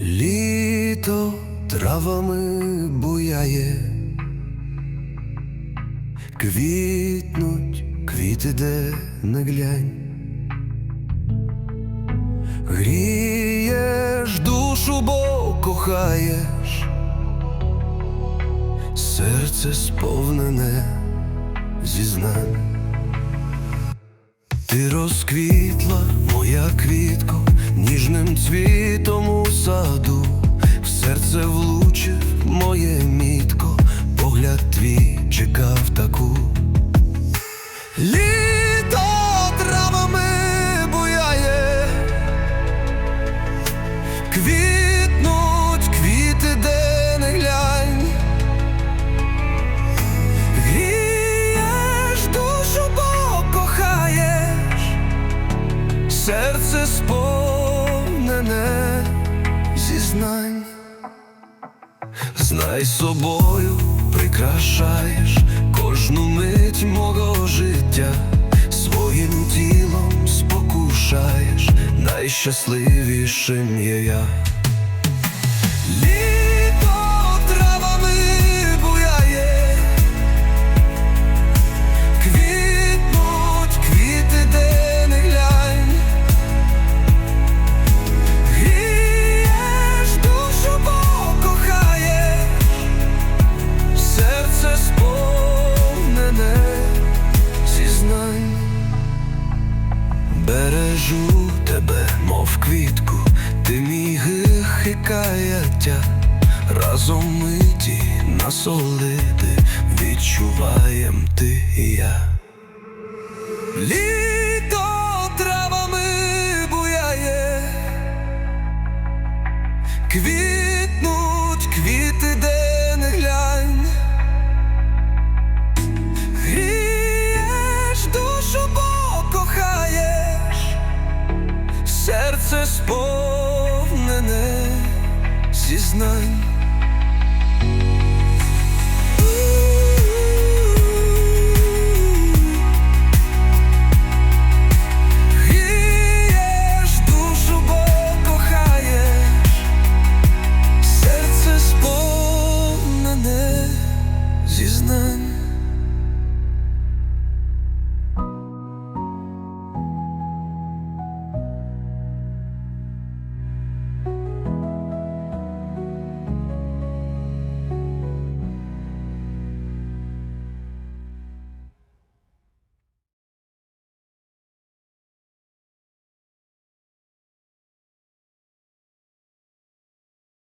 Літо травами буяє, квітнуть квіти, де не глянь. Грієш душу, бо кохаєш, серце сповнене зізнань. Ти розквітла, моя квітко, ніжним цвітом саду, в серце влучив моє мітко, погляд твій чекав таку. Літо травами буяє, квітнуть квіти, де не глянь. Грієш душу, бо кохаєш, серце сповнене зізнань. Знай собою прикрашаєш кожну мить мого життя, своїм тілом спокушаєш, найщасливішим є я. Бережу тебе, мов квітку, ти мій гих і каяття, разом миті насолити відчуваєм ти і я. Літо травами буяє, квітнуть сповнене зізнань.